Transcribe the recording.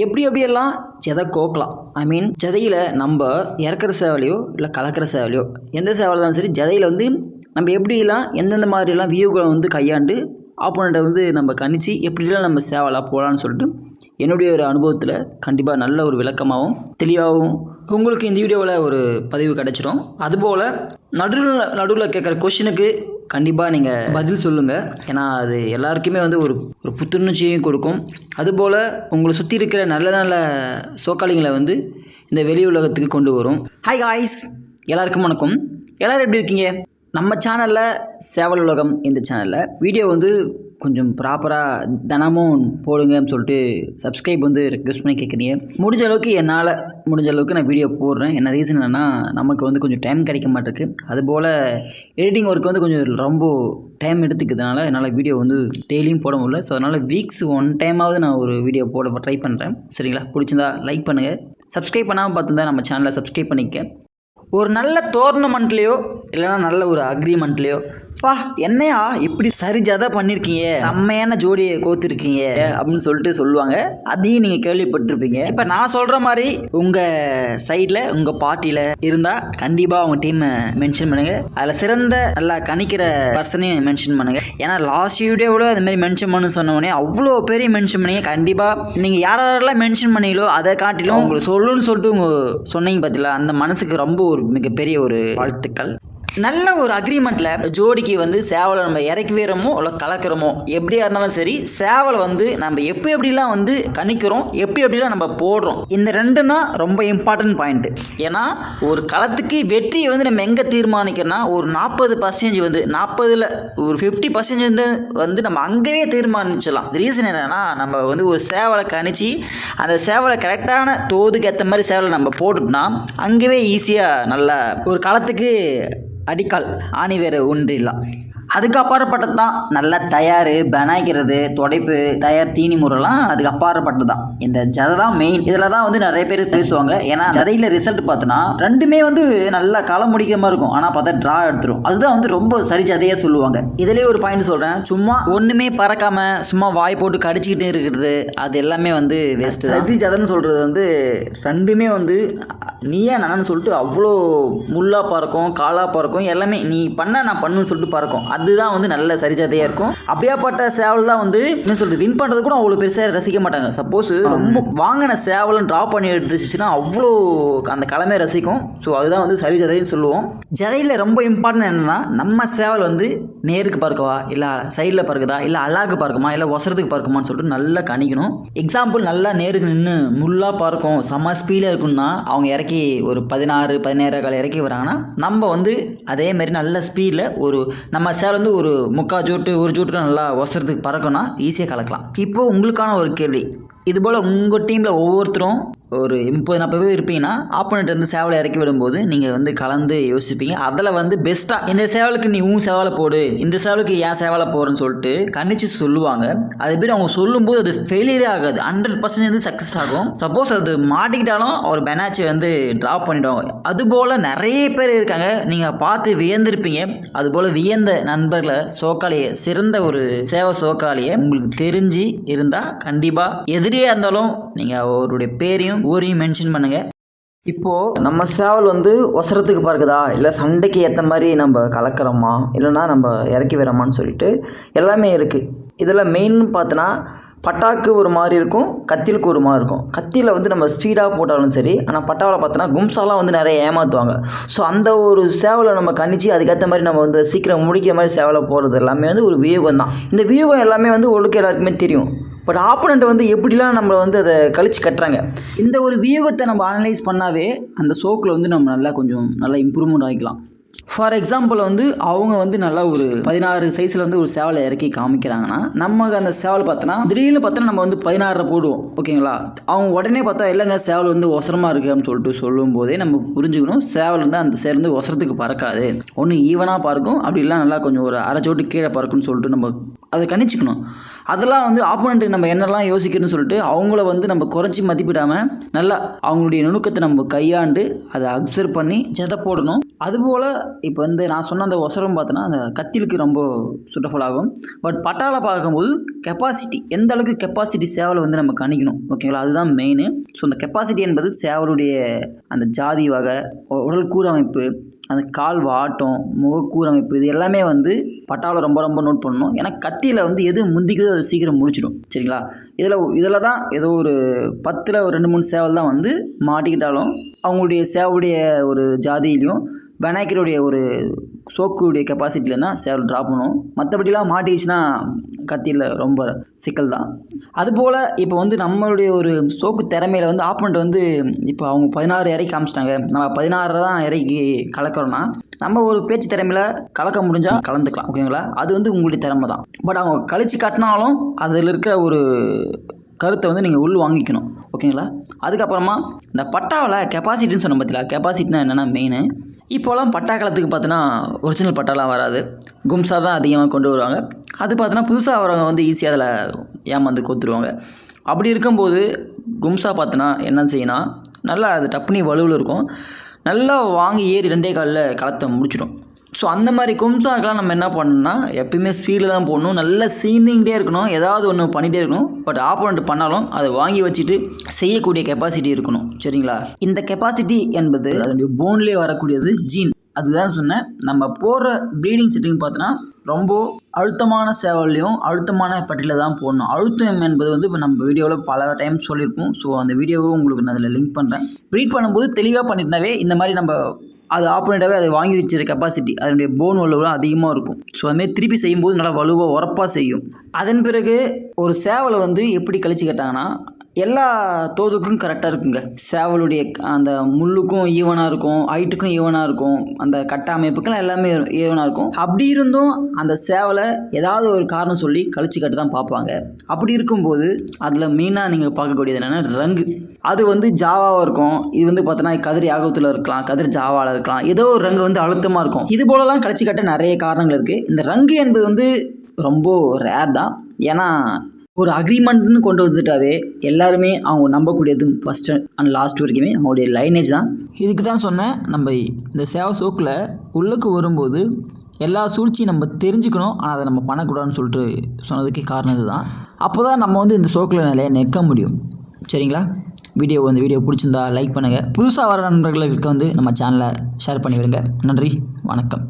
எப்படி எப்படியெல்லாம் ஜதை கோக்கலாம்? ஐ மீன் ஜதையில் நம்ம இறக்குற சேவலையோ இல்லை கலக்கிற சேவலையோ எந்த சேவலை சரி ஜதையில் வந்து நம்ம எப்படிலாம் எந்தெந்த மாதிரிலாம் வியூகளை வந்து கையாண்டு ஆப்போனண்ட்டை வந்து நம்ம கணிச்சு எப்படிலாம் நம்ம சேவலாக போகலான்னு சொல்லிட்டு என்னுடைய ஒரு அனுபவத்தில் கண்டிப்பாக நல்ல ஒரு விளக்கமாகவும் தெளிவாகவும் உங்களுக்கு இந்த வீடியோவில் ஒரு பதிவு கிடச்சிடும். அதுபோல் நடுவில் நடுவில் கேட்குற கொஷினுக்கு கண்டிப்பாக நீங்கள் பதில் சொல்லுங்கள் ஏன்னா அது எல்லாருக்குமே வந்து ஒரு ஒரு புத்துணர்ச்சியையும் கொடுக்கும். அதுபோல் உங்களை சுற்றி இருக்கிற நல்ல நல்ல சோக்காளிங்களை வந்து இந்த வெளி உலகத்துக்கு கொண்டு வரும். ஹாய் காய்ஸ் எல்லாருக்கும் வணக்கம். எல்லோரும் எப்படி இருக்கீங்க? நம்ம சேனலில் சேவல் உலகம் இந்த சேனலில் வீடியோ வந்து கொஞ்சம் ப்ராப்பராக தினமும் போடுங்கன்னு சொல்லிட்டு சப்ஸ்கிரைப் வந்து ரெக்வஸ்ட் பண்ணி கேட்குறீங்க முடிஞ்ச அளவுக்கு என்னால் முடிஞ்ச அளவுக்கு நான் வீடியோ போடுறேன். என்ன ரீசன் என்னென்னா நமக்கு வந்து கொஞ்சம் டைம் கிடைக்க மாட்டேருக்கு. அதுபோல் எடிட்டிங் ஒர்க் வந்து கொஞ்சம் ரொம்ப டைம் எடுத்துக்கிறதுனால என்னால் வீடியோ வந்து டெய்லியும் போட முடியல. ஸோ அதனால் வீக்ஸ் ஒன் டைமாவது நான் ஒரு வீடியோ போட ட்ரை பண்ணுறேன் சரிங்களா? பிடிச்சிருந்தா லைக் பண்ணுங்கள் சப்ஸ்கிரைப் பண்ணாமல் பார்த்துருந்தா நம்ம சேனலை சப்ஸ்கிரைப் பண்ணிக்க. ஒரு நல்ல டோர்னமெண்ட்லேயோ இல்லைனா நல்ல ஒரு அக்ரிமெண்ட்லேயோ பா என்னையா இப்படி சரிஜாதா பண்ணியிருக்கீங்க செம்மையான ஜோடியை கோத்துருக்கீங்க அப்படின்னு சொல்லிட்டு சொல்லுவாங்க. அதையும் நீங்கள் கேள்விப்பட்டிருப்பீங்க. இப்போ நான் சொல்கிற மாதிரி உங்கள் சைடில் உங்கள் பார்ட்டியில் இருந்தால் கண்டிப்பாக உங்கள் டீமை மென்ஷன் பண்ணுங்கள் அதில் சிறந்த நல்லா கணிக்கிற பர்சனையும் மென்ஷன் பண்ணுங்கள் ஏன்னா லாஸ்ட் வீடியோவில் அது மாதிரி மென்ஷன் பண்ணு சொன்ன உடனே அவ்வளோ பெரிய மென்ஷன் பண்ணீங்க. கண்டிப்பாக நீங்கள் யாரெல்லாம் மென்ஷன் பண்ணீங்களோ அதை காட்டிலும் உங்களுக்கு சொல்லுன்னு சொல்லிட்டு உங்க சொன்னீங்க பார்த்தீங்களா அந்த மனசுக்கு ரொம்ப ஒரு மிகப்பெரிய ஒரு வாழ்த்துக்கள். நல்ல ஒரு அக்ரிமெண்ட்டில் ஜோடிக்கு வந்து சேவலை நம்ம இறக்கி வீரமோ இல்லை கலக்கிறோமோ எப்படியா இருந்தாலும் சரி சேவலை வந்து நம்ம எப்படி எப்படிலாம் வந்து கணிக்கிறோம் எப்படி எப்படிலாம் நம்ம போடுறோம் இந்த ரெண்டும் தான் ரொம்ப இம்பார்ட்டன்ட் பாயிண்ட்டு ஏன்னா ஒரு களத்துக்கு வெற்றியை வந்து நம்ம எங்கே தீர்மானிக்கிறோம்னா ஒரு நாற்பது பர்சன்டேஜ் வந்து நாற்பதில் ஒரு ஃபிஃப்டி பர்சன்டேஜ் வந்து வந்து நம்ம அங்கேயே தீர்மானிச்சிடலாம். ரீசன் என்னென்னா நம்ம வந்து ஒரு சேவலை கணிச்சு அந்த சேவலை கரெக்டான தோதுக்கு ஏற்ற மாதிரி சேவலை நம்ம போட்டுட்டோம்னா அங்கேயே ஈஸியாக நல்லா ஒரு களத்துக்கு அடிக்கால் ஆணி வேறு ஒன்றில்லாம் அதுக்கு அப்பாற்பட்டது தான் நல்லா தயார் பெனாய்க்கிறது துடைப்பு தயார் தீனி முறைலாம் அதுக்கு அப்பாற்பட்டது தான் இந்த ஜதை தான் மெயின் இதில் தான் வந்து நிறைய பேர் பேசுவாங்க. ஏன்னா ஜதையில் ரிசல்ட் பார்த்தோன்னா ரெண்டுமே வந்து நல்லா களை முடிக்கிற மாதிரி இருக்கும். ஆனால் பார்த்தா ட்ரா எடுத்துரும். அதுதான் வந்து ரொம்ப சரி ஜதையாக சொல்லுவாங்க. இதுலேயே ஒரு பாயிண்ட் சொல்கிறேன் சும்மா ஒன்றுமே பறக்காம சும்மா வாய் போட்டு கடிச்சிக்கிட்டே இருக்கிறது அது எல்லாமே வந்து வேஸ்ட் சரி ஜதைன்னு சொல்கிறது வந்து ரெண்டுமே வந்து நீயா நானு சொல்லிட்டு அவ்வளோ முள்ளாக பறக்கும் காலாக பறக்கும். எல்லாமே நீ பண்ண நான் பண்ணுன்னு சொல்லிட்டு பறக்கும். அதுதான் வந்து நல்ல சரிஜாதையாக இருக்கும். அப்படியாப்பட்ட சேவல் தான் வந்து என்ன சொல்கிறது வின் பண்ணுறது கூட அவ்வளோ பெருசாக ரசிக்க மாட்டாங்க. சப்போஸ் ரொம்ப வாங்கின சேவலும் ட்ராப் பண்ணி எடுத்துச்சுன்னா அவ்வளோ அந்த களமே ரசிக்கும். ஸோ அதுதான் வந்து சரி ஜதைன்னு சொல்லுவோம். ஜதையில் ரொம்ப இம்பார்ட்டன்ட் என்னென்னா நம்ம சேவல் வந்து நேருக்கு பறக்கவா? இல்லை சைடில் பறக்குதா? இல்லை அழாக்கு பறக்குமா? இல்லை ஒசரத்துக்கு பறக்குமான்னு சொல்லிட்டு நல்லா கணிக்கணும். எக்ஸாம்பிள் நல்லா நேருக்கு நின்று முள்ளாக பறக்கும் செம்ம ஸ்பீடாக இருக்குன்னா அவங்க இறக்கி ஒரு பதினாறு பதினேழு கால இறக்கி வராங்கன்னா நம்ம வந்து அதே மாதிரி நல்ல ஸ்பீடில் ஒரு நம்ம சேவல் வந்து ஒரு முக்கால் ஜோட்டு ஒரு ஜூட்டு நல்லா ஒசரத்துக்கு பறக்கணும்னா ஈஸியாக கலக்கலாம். இப்போது உங்களுக்கான ஒரு கேள்வி. இதுபோல் உங்கள் டீமில் ஒவ்வொருத்தரும் ஒரு முப்பது நாற்பது பேர் இருப்பீங்கன்னா ஆப்போனண்ட் வந்து சேவலை இறக்கி விடும்போது நீங்கள் வந்து கலந்து யோசிப்பீங்க. அதில் வந்து பெஸ்ட்டாக இந்த சேவலுக்கு நீ உன் சேவலை போடு இந்த சேவலுக்கு ஏன் சேவலை போடுறேன்னு சொல்லிட்டு கணிச்சு சொல்லுவாங்க. அது பேர் அவங்க சொல்லும்போது அது ஃபெயிலியரே ஆகாது. ஹண்ட்ரட் பர்சன்ட் வந்து சக்ஸஸ் ஆகும். சப்போஸ் அது மாட்டிக்கிட்டாலும் அவர் பெனாச்சை வந்து ட்ராப் பண்ணிவிடுவாங்க அதுபோல் நிறைய பேர் இருக்காங்க. நீங்கள் பார்த்து வியந்திருப்பீங்க. அதுபோல் வியந்த நண்பர்களை சோக்காளியை சிறந்த ஒரு சேவை சோக்காளியை உங்களுக்கு தெரிஞ்சு இருந்தால் கண்டிப்பாக எதிரியாக இருந்தாலும் நீங்கள் அவருடைய பேரையும் ஊரையும் மென்ஷன் பண்ணுங்கள் இப்போது நம்ம சேவல் வந்து ஒசரத்துக்கு பார்க்குதா? இல்லை சண்டைக்கு ஏற்ற மாதிரி நம்ம கலக்கிறோமா? இல்லைன்னா நம்ம இறக்கி விடுறோமான்னு சொல்லிட்டு எல்லாமே இருக்குது இதில் மெயின் பார்த்தோன்னா பட்டாக்கு ஒரு மாதிரி இருக்கும் கத்திலுக்கு ஒரு மாதிரி இருக்கும். கத்தியில் வந்து நம்ம ஸ்பீடாக போட்டாலும் சரி ஆனால் பட்டாவில் பார்த்தோன்னா கும்சாலாம் வந்து நிறைய ஏமாற்றுவாங்க ஸோ அந்த ஒரு சேவலை நம்ம கணிச்சு அதுக்கேற்ற மாதிரி நம்ம வந்து சீக்கிரம் முடிக்கிற மாதிரி சேவலை போடுறது எல்லாமே வந்து ஒரு வியூகம் தான். இந்த வியூகம் எல்லாமே வந்து ஒழுக்க எல்லாருக்குமே தெரியும். பட் ஆப்போனண்ட் வந்து எப்படிலாம் நம்மளை வந்து அதை கழிச்சு கட்டுறாங்க? இந்த ஒரு வியூகத்தை நம்ம அனலைஸ் பண்ணாவே அந்த சோக்கில் வந்து நம்ம நல்லா கொஞ்சம் நல்லா இம்ப்ரூவ்மெண்ட் ஆகிக்கலாம் ஃபார் எக்ஸாம்பிள் வந்து அவங்க வந்து நல்லா ஒரு பதினாறு சைஸில் வந்து ஒரு சேவலை இறக்கி காமிக்கிறாங்கன்னா நமக்கு அந்த சேவல் பார்த்தோன்னா திடீர்னு பார்த்தோன்னா நம்ம வந்து பதினாறு போடுவோம் ஓகேங்களா? அவங்க உடனே பார்த்தா இல்லைங்க சேவல் வந்து ஒசரமாக இருக்குது அப்படின்னு சொல்லிட்டு சொல்லும் போதே நம்ம புரிஞ்சுக்கணும் சேவல் வந்து அந்த சேர்ந்து ஒசரத்துக்கு பறக்காது. ஒன்று ஈவனாக பறக்கும் அப்படி இல்லை நல்லா கொஞ்சம் ஒரு அரைச்சோட்டு கீழே பறக்கும்னு சொல்லிட்டு நம்ம அதை கணிச்சிக்கணும். அதெல்லாம் வந்து ஆப்போனண்ட்டு நம்ம என்னெல்லாம் யோசிக்கணும்னு சொல்லிட்டு அவங்கள வந்து நம்ம குறைச்சி மதிப்பிடாமல் நல்லா அவங்களுடைய நுணுக்கத்தை நம்ம கையாண்டு அதை அப்சர்வ் பண்ணி ஜெதை போடணும். அதுபோல் இப்போ வந்து நான் சொன்ன அந்த ஒசரம் பார்த்தோன்னா அந்த கத்திலுக்கு ரொம்ப சூட்டஃபுல் ஆகும். பட் பட்டால பார்க்கும்போது கெப்பாசிட்டி எந்த அளவுக்கு கெப்பாசிட்டி சேவலை வந்து நம்ம கணிக்கணும்? ஓகேங்களா அதுதான் மெயின் ஸோ அந்த கெப்பாசிட்டி என்பது சேவலுடைய அந்த ஜாதி வகை உடல் கூரமைப்பு அந்த கால் வாட்டம் முகக்கூரமைப்பு இது எல்லாமே வந்து பட்டாவில் ரொம்ப ரொம்ப நோட் பண்ணணும். ஏன்னா கத்தியில் வந்து எது முந்திக்குதோ அது சீக்கிரம் முடிச்சிடும். சரிங்களா? இதில் இதில் தான் ஏதோ ஒரு பத்தில் ஒரு ரெண்டு மூணு சேவல் தான் வந்து மாட்டிக்கிட்டாலும் அவங்களுடைய சேவலுடைய ஒரு ஜாதியிலையும் பெனாக்கருடைய ஒரு சோக்குடைய கெப்பாசிட்டியில் தான் சேவல் ட்ராப் பண்ணும். மற்றபடிலாம் மாட்டிச்சுன்னா கத்தியில் ரொம்ப சிக்கல் தான். அதுபோல் இப்போ வந்து நம்மளுடைய ஒரு சோக்கு திறமையில வந்து ஆப்பனண்ட் வந்து இப்போ அவங்க பதினாறு இறக்கி காமிச்சிட்டாங்க. நம்ம பதினாறு தான் இறக்கி கலக்கிறோன்னா நம்ம ஒரு பேச்சு திறமையில கலக்க முடிஞ்சால் கலந்துக்கலாம். ஓகேங்களா அது வந்து உங்களுடைய திறமை தான். பட் அவங்க கழிச்சு காட்டினாலும் அதில் இருக்கிற ஒரு கருத்தை வந்து நீங்கள் உள் வாங்கிக்கணும். ஓகேங்களா? அதுக்கப்புறமா இந்த பட்டாவில் கெப்பாசிட்டின்னு சொன்ன பார்த்தீங்களா கெப்பாசிட்டினா என்னென்னா மெயின் இப்போலாம் பட்டா காலத்துக்கு பார்த்தோன்னா ஒரிஜினல் பட்டாலாம் வராது. கும்சா தான் அதிகமாக கொண்டு வருவாங்க. அது பார்த்தோன்னா புதுசாக வரவங்க வந்து ஈஸியாக அதில் ஏமாந்து கொத்துருவாங்க அப்படி இருக்கும்போது கும்சா பார்த்தோன்னா என்ன செய்யணும் நல்லா அது டப்புனி வலுவில் இருக்கும். நல்லா வாங்கி ஏறி ரெண்டே காலில் களத்தை முடிச்சிடும். ஸோ அந்த மாதிரி கும்சாக்கெலாம் நம்ம என்ன பண்ணணும்னா எப்பயுமே ஸ்பீடில் தான் போடணும். நல்லா சீனிங்கிட்டே இருக்கணும். ஏதாவது ஒன்று பண்ணிகிட்டே இருக்கணும். பட் ஆப்போனண்ட் பண்ணாலும் அதை வாங்கி வச்சுட்டு செய்யக்கூடிய கெப்பாசிட்டி இருக்கணும். சரிங்களா? இந்த கெப்பாசிட்டி என்பது அதனுடைய போன்லேயே வரக்கூடியது ஜீன் அதுதான் சொன்னேன். நம்ம போடுற ப்ரீடிங் செட்டிங் பார்த்தோன்னா ரொம்ப அழுத்தமான சேவல்லையும் அழுத்தமான பட்டியில் தான் போடணும். அழுத்தம் என்பது வந்து இப்போ நம்ம வீடியோவில் பல டைம் சொல்லியிருப்போம். ஸோ அந்த வீடியோவை உங்களுக்கு நான் அதில் லிங்க் பண்ணுறேன் ப்ரீட் பண்ணும்போது தெளிவாக பண்ணிட்டுனாவே இந்த மாதிரி நம்ம அது ஆப்போனேட்டாகவே அதை வாங்கி வச்சிருக்க கெப்பாசிட்டி அதனுடைய போன் வலுவெலாம் அதிகமாக இருக்கும். ஸோ அதுமாரி திருப்பி செய்யும்போது நல்லா வலுவாக உரப்பாக செய்யும். அதன் பிறகு ஒரு சேவலை வந்து எப்படி கழிச்சு கேட்டாங்கன்னா எல்லா தோதுக்கும் கரெக்டாக இருக்குங்க. சேவலுடைய அந்த முள்ளுக்கும் ஈவனாக இருக்கும் ஹைட்டுக்கும் ஈவனாக இருக்கும் அந்த கட்ட அமைப்புக்கெல்லாம் எல்லாமே ஈவனாக இருக்கும். அப்படி இருந்தும் அந்த சேவலை ஏதாவது ஒரு காரணம் சொல்லி கழிச்சு கட்டு தான் பார்ப்பாங்க. அப்படி இருக்கும்போது அதில் மெயினாக நீங்கள் பார்க்கக்கூடியது என்னென்னா ரங்கு. அது வந்து ஜாவாவாக இருக்கும். இது வந்து பார்த்தோன்னா கதிர் யாகத்தில் இருக்கலாம் கதிர் ஜாவாவில் இருக்கலாம். ஏதோ ஒரு ரங்கு வந்து அழுத்தமாக இருக்கும். இது போலலாம் கழிச்சு கட்ட நிறைய காரணங்கள் இருக்குது இந்த ரங்கு என்பது வந்து ரொம்ப ரேர் தான். ஏன்னா ஒரு அக்ரிமெண்ட்னு கொண்டு வந்துட்டாவே எல்லாருமே அவங்க நம்பக்கூடியது ஃபஸ்ட்டு அண்ட் லாஸ்ட் வரைக்குமே அவங்களுடைய லைனேஜ் தான். இதுக்கு தான் சொன்னேன் நம்ம இந்த சேவை சோக்கில் உள்ளுக்கு வரும்போது எல்லா சூழ்ச்சியும் நம்ம தெரிஞ்சுக்கணும் ஆனால் அதை நம்ம பண்ணக்கூடாதுன்னு சொல்லிட்டு சொன்னதுக்கு காரணம் இதுதான். அப்போ தான் நம்ம வந்து இந்த சோக்கில் நிலைய நிற்க முடியும். சரிங்களா? வீடியோ வந்து வீடியோ பிடிச்சிருந்தா லைக் பண்ணுங்கள் புதுசாக வர நண்பர்களுக்கு வந்து நம்ம சேனலை ஷேர் பண்ணி விடுங்க நன்றி வணக்கம்.